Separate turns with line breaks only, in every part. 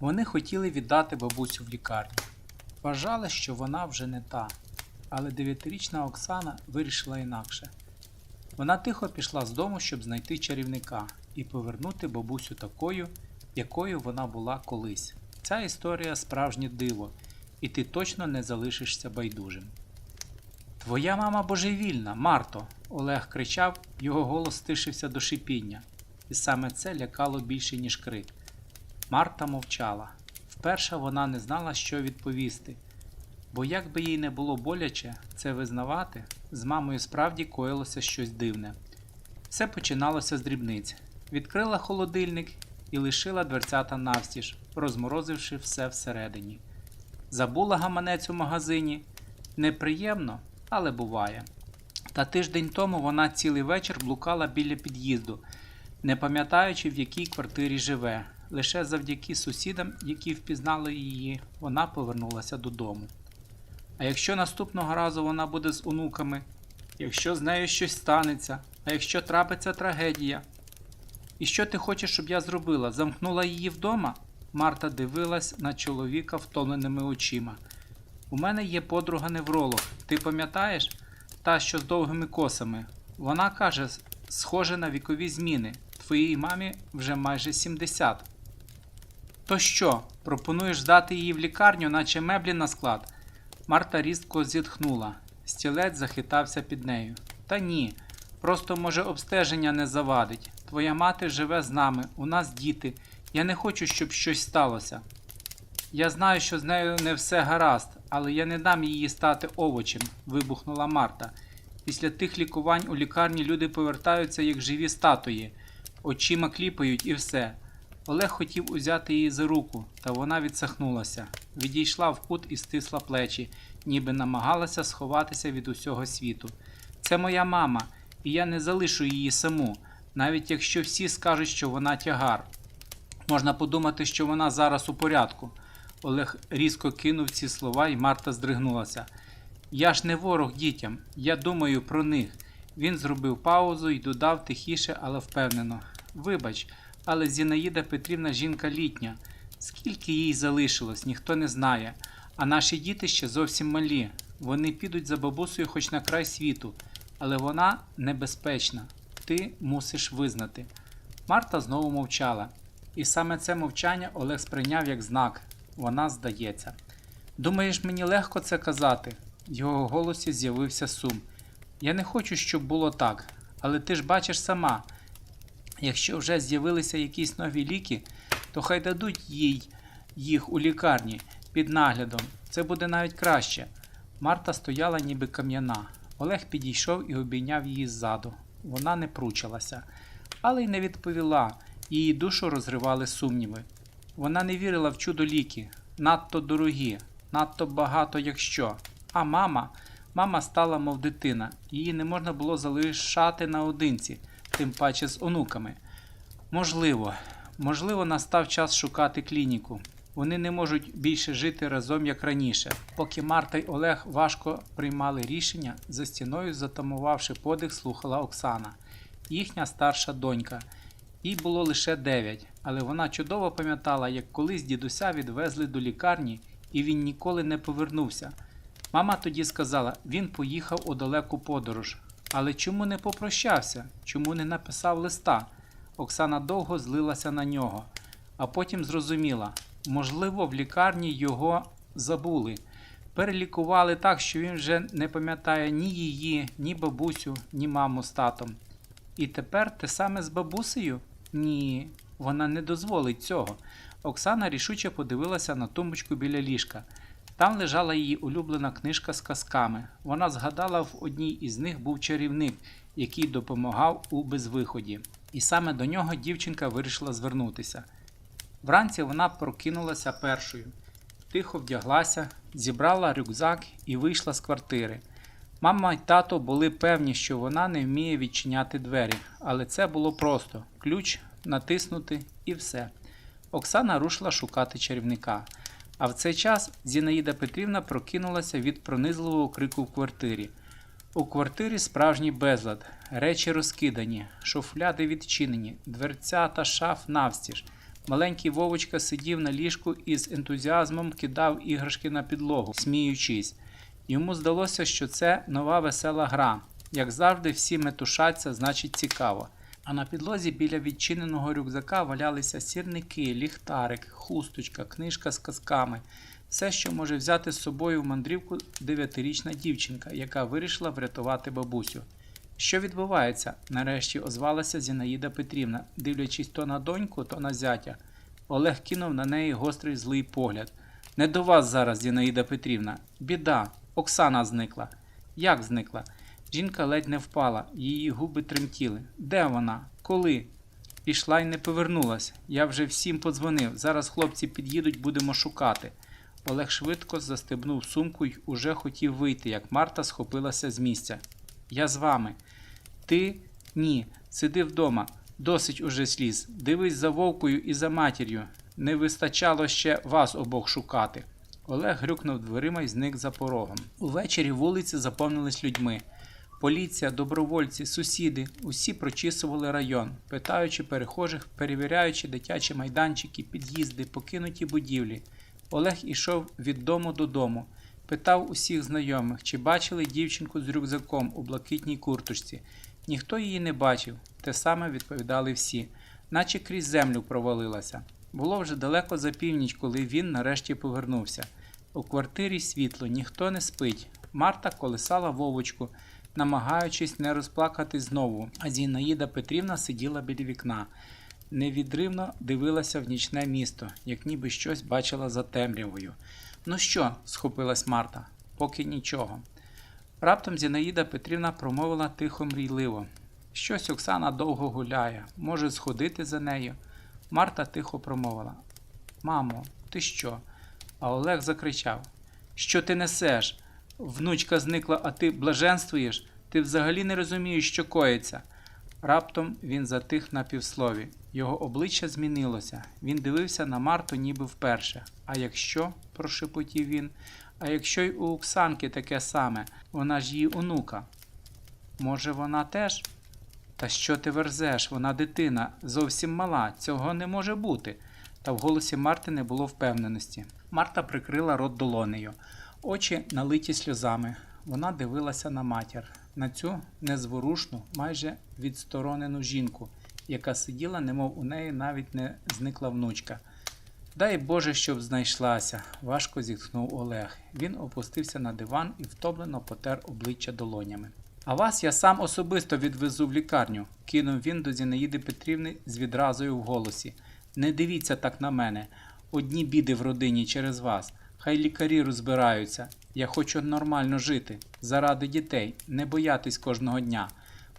Вони хотіли віддати бабусю в лікарню. Вважали, що вона вже не та, але дев'ятирічна Оксана вирішила інакше. Вона тихо пішла з дому, щоб знайти чарівника і повернути бабусю такою, якою вона була колись. Ця історія справжнє диво, і ти точно не залишишся байдужим. Твоя мама божевільна, Марто. Олег кричав, його голос стишився до шипіння, і саме це лякало більше, ніж крик. Марта мовчала. Вперше вона не знала, що відповісти, бо як би їй не було боляче це визнавати, з мамою справді коїлося щось дивне. Все починалося з дрібниць. Відкрила холодильник і лишила дверцята навстіж, розморозивши все всередині. Забула гаманець у магазині. Неприємно, але буває. Та тиждень тому вона цілий вечір блукала біля під'їзду, не пам'ятаючи, в якій квартирі живе. Лише завдяки сусідам, які впізнали її, вона повернулася додому. А якщо наступного разу вона буде з онуками, якщо з нею щось станеться, а якщо трапиться трагедія? І що ти хочеш, щоб я зробила? Замкнула її вдома? Марта дивилась на чоловіка втомленими очима. У мене є подруга невролог. Ти пам'ятаєш? Та, що з довгими косами. Вона каже, схоже на вікові зміни. Твоїй мамі вже майже 70. То що, пропонуєш здати її в лікарню, наче меблі на склад? Марта різко зітхнула. Стілець захитався під нею. Та ні, просто може обстеження не завадить. Твоя мати живе з нами, у нас діти. Я не хочу, щоб щось сталося. Я знаю, що з нею не все гаразд, але я не дам її стати овочем, вибухнула Марта. Після тих лікувань у лікарні люди повертаються як живі статуї, очима кліпають і все. Олег хотів узяти її за руку, та вона відсахнулася, відійшла в кут і стисла плечі, ніби намагалася сховатися від усього світу. Це моя мама, і я не залишу її саму, навіть якщо всі скажуть, що вона тягар. Можна подумати, що вона зараз у порядку. Олег різко кинув ці слова, і Марта здригнулася. Я ж не ворог дітям, я думаю про них. Він зробив паузу і додав тихіше, але впевнено. Вибач, але Зінаїда Петрівна жінка літня. Скільки їй залишилось, ніхто не знає. А наші діти ще зовсім малі. Вони підуть за бабусею хоч на край світу, але вона небезпечна. Ти мусиш визнати. Марта знову мовчала, і саме це мовчання Олег сприйняв як знак. Вона здається. Думаєш, мені легко це казати? В його голосі з'явився сум. Я не хочу, щоб було так, але ти ж бачиш сама. Якщо вже з'явилися якісь нові ліки, то хай дадуть їй їх у лікарні під наглядом. Це буде навіть краще. Марта стояла ніби кам'яна. Олег підійшов і обійняв її ззаду. Вона не пручалася, але й не відповіла. Її душу розривали сумніви. Вона не вірила в чудо ліки, надто дорогі, надто багато якщо. А мама, мама стала, мов дитина, її не можна було залишати наодинці, тим паче з онуками. Можливо, можливо, настав час шукати клініку. Вони не можуть більше жити разом як раніше. Поки Марта й Олег важко приймали рішення, за стіною, затамувавши подих, слухала Оксана, їхня старша донька. Їй було лише 9, але вона чудово пам'ятала, як колись дідуся відвезли до лікарні, і він ніколи не повернувся. Мама тоді сказала, він поїхав у далеку подорож. Але чому не попрощався? Чому не написав листа? Оксана довго злилася на нього, а потім зрозуміла, можливо, в лікарні його забули. Перелікували так, що він вже не пам'ятає ні її, ні бабусю, ні маму з татом. І тепер те саме з бабусею? Ні, вона не дозволить цього. Оксана рішуче подивилася на тумбочку біля ліжка. Там лежала її улюблена книжка з казками. Вона згадала, в одній із них був чарівник, який допомагав у безвиході. І саме до нього дівчинка вирішила звернутися. Вранці вона прокинулася першою, тихо вдяглася, зібрала рюкзак і вийшла з квартири. Мама й тато були певні, що вона не вміє відчиняти двері, але це було просто ключ натиснути і все. Оксана рушила шукати чарівника. А в цей час Зінаїда Петрівна прокинулася від пронизливого крику в квартирі. У квартирі справжній безлад, речі розкидані, шуфляди відчинені, дверця та шаф навстіж. Маленький Вовочка сидів на ліжку і з ентузіазмом кидав іграшки на підлогу, сміючись. Йому здалося, що це нова весела гра. Як завжди, всі метушаться, значить цікаво. А на підлозі біля відчиненого рюкзака валялися сірники, ліхтарик, хусточка, книжка з казками. Все, що може взяти з собою в мандрівку дев'ятирічна дівчинка, яка вирішила врятувати бабусю. Що відбувається? нарешті озвалася Зінаїда Петрівна, дивлячись то на доньку, то на зятя. Олег кинув на неї гострий злий погляд. Не до вас зараз, Зінаїда Петрівна. Біда. Оксана зникла. Як зникла? Жінка ледь не впала, її губи тремтіли. Де вона? Коли? Пішла й не повернулась. Я вже всім подзвонив. Зараз хлопці під'їдуть, будемо шукати. Олег швидко застебнув сумку й уже хотів вийти, як Марта схопилася з місця. Я з вами. Ти ні. Сиди вдома. Досить уже сліз. Дивись за вовкою і за матір'ю. Не вистачало ще вас обох шукати. Олег грюкнув дверима і зник за порогом. Увечері вулиці заповнились людьми. Поліція, добровольці, сусіди усі прочісували район, питаючи перехожих, перевіряючи дитячі майданчики, під'їзди, покинуті будівлі. Олег ішов від дому додому, питав усіх знайомих, чи бачили дівчинку з рюкзаком у блакитній курточці. Ніхто її не бачив, те саме відповідали всі, наче крізь землю провалилася. Було вже далеко за північ, коли він нарешті повернувся. У квартирі світло, ніхто не спить. Марта колисала Вовочку, намагаючись не розплакати знову, а Зінаїда Петрівна сиділа біля вікна. Невідривно дивилася в нічне місто, як ніби щось бачила за темрявою. Ну що? схопилась Марта, поки нічого. Раптом Зінаїда Петрівна промовила тихо мрійливо. Щось Оксана довго гуляє, може сходити за нею. Марта тихо промовила: Мамо, ти що? А Олег закричав: Що ти несеш? Внучка зникла, а ти блаженствуєш? Ти взагалі не розумієш, що коїться. Раптом він затих на півслові. Його обличчя змінилося. Він дивився на Марту ніби вперше. А якщо, прошепотів він, а якщо й у Оксанки таке саме, вона ж її онука. Може, вона теж? Та що ти верзеш? Вона дитина, зовсім мала, цього не може бути. Та в голосі Марти не було впевненості. Марта прикрила рот долонею, очі налиті сльозами. Вона дивилася на матір, на цю незворушну, майже відсторонену жінку, яка сиділа, немов у неї навіть не зникла внучка. Дай Боже, щоб знайшлася, важко зітхнув Олег. Він опустився на диван і втомлено потер обличчя долонями. А вас я сам особисто відвезу в лікарню, кинув він до Зінаїди Петрівни з відразою в голосі. Не дивіться так на мене. Одні біди в родині через вас. Хай лікарі розбираються. Я хочу нормально жити, заради дітей, не боятись кожного дня.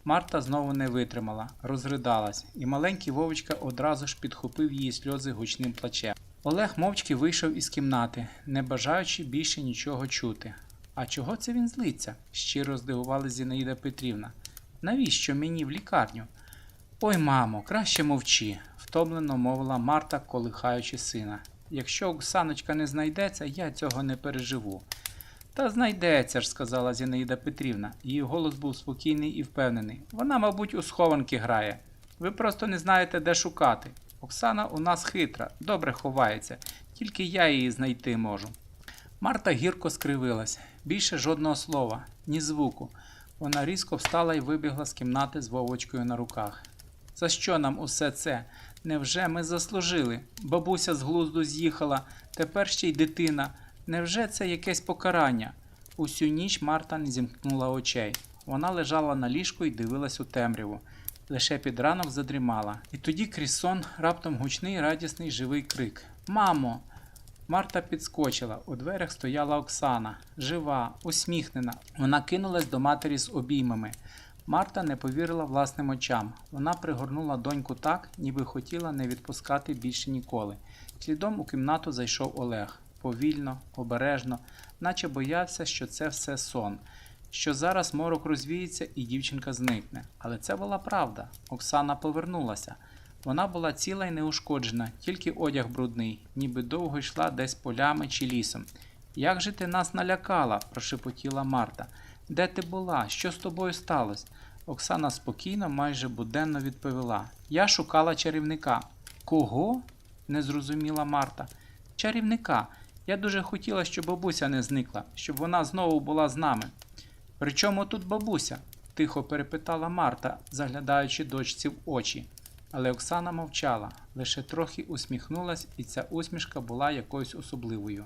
Марта знову не витримала, розридалась, і маленький Вовочка одразу ж підхопив її сльози гучним плачем. Олег мовчки вийшов із кімнати, не бажаючи більше нічого чути. А чого це він злиться? щиро здивувалася Зінаїда Петрівна. Навіщо мені в лікарню? Ой, мамо, краще мовчи, втомлено мовила Марта, колихаючи сина. Якщо Оксаночка не знайдеться, я цього не переживу. Та знайдеться ж, сказала Зінаїда Петрівна. Її голос був спокійний і впевнений. Вона, мабуть, у схованки грає. Ви просто не знаєте, де шукати. Оксана у нас хитра, добре ховається, тільки я її знайти можу. Марта гірко скривилась, більше жодного слова, ні звуку. Вона різко встала і вибігла з кімнати з Вовочкою на руках. За що нам усе це? Невже ми заслужили? Бабуся з глузду з'їхала, тепер ще й дитина. Невже це якесь покарання? Усю ніч Марта не зімкнула очей. Вона лежала на ліжку і дивилась у темряву. Лише під ранок задрімала. І тоді крізь сон раптом гучний радісний живий крик Мамо! Марта підскочила. У дверях стояла Оксана, жива, усміхнена. Вона кинулась до матері з обіймами. Марта не повірила власним очам. Вона пригорнула доньку так, ніби хотіла не відпускати більше ніколи. Слідом у кімнату зайшов Олег. Повільно, обережно, наче боявся, що це все сон, що зараз морок розвіється і дівчинка зникне. Але це була правда. Оксана повернулася. Вона була ціла й неушкоджена, тільки одяг брудний, ніби довго йшла десь полями чи лісом. Як же ти нас налякала? прошепотіла Марта. Де ти була? Що з тобою сталося? Оксана спокійно, майже буденно відповіла: Я шукала чарівника. Кого? не зрозуміла Марта. Чарівника. Я дуже хотіла, щоб бабуся не зникла, щоб вона знову була з нами. При чому тут бабуся? тихо перепитала Марта, заглядаючи дочці в очі. Але Оксана мовчала, лише трохи усміхнулась, і ця усмішка була якоюсь особливою.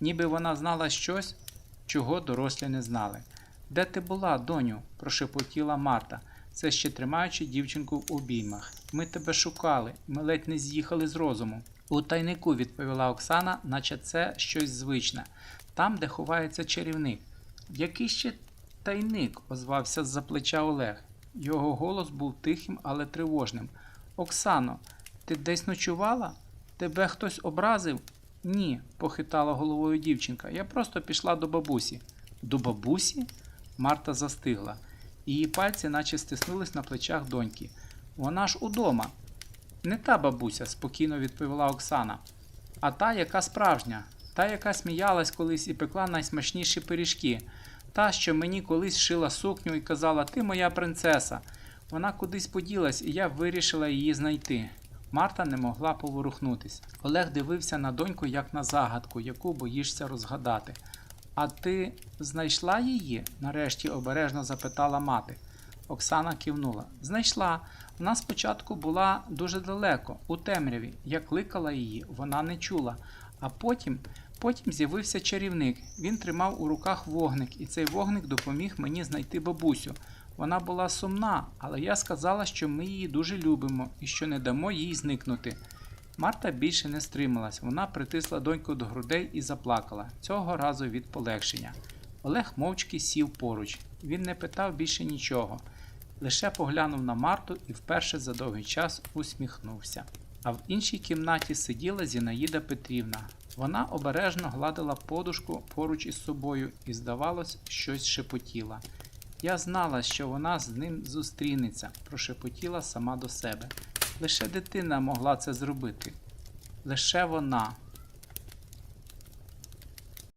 Ніби вона знала щось, чого дорослі не знали. Де ти була, доню? прошепотіла Марта, це ще тримаючи дівчинку в обіймах. Ми тебе шукали, ми ледь не з'їхали з розуму. У тайнику, відповіла Оксана, наче це щось звичне, там, де ховається чарівник. Який ще тайник? озвався з-за плеча Олег. Його голос був тихим, але тривожним. Оксано, ти десь ночувала? Тебе хтось образив? Ні, похитала головою дівчинка. Я просто пішла до бабусі. До бабусі? Марта застигла. Її пальці наче стиснулись на плечах доньки. Вона ж удома. Не та бабуся, спокійно відповіла Оксана, а та, яка справжня, та, яка сміялась колись і пекла найсмачніші пиріжки, та, що мені колись шила сукню і казала, ти моя принцеса. Вона кудись поділась, і я вирішила її знайти. Марта не могла поворухнутись. Олег дивився на доньку як на загадку, яку боїшся розгадати. А ти знайшла її? нарешті обережно запитала мати. Оксана кивнула. Знайшла. Вона спочатку була дуже далеко, у темряві. Я кликала її, вона не чула. А потім, потім з'явився чарівник. Він тримав у руках вогник, і цей вогник допоміг мені знайти бабусю. Вона була сумна, але я сказала, що ми її дуже любимо і що не дамо їй зникнути. Марта більше не стрималась, вона притисла доньку до грудей і заплакала, цього разу від полегшення. Олег мовчки сів поруч. Він не питав більше нічого, лише поглянув на Марту і вперше за довгий час усміхнувся. А в іншій кімнаті сиділа Зінаїда Петрівна. Вона обережно гладила подушку поруч із собою і, здавалось, щось шепотіла. Я знала, що вона з ним зустрінеться, прошепотіла сама до себе. Лише дитина могла це зробити. Лише вона.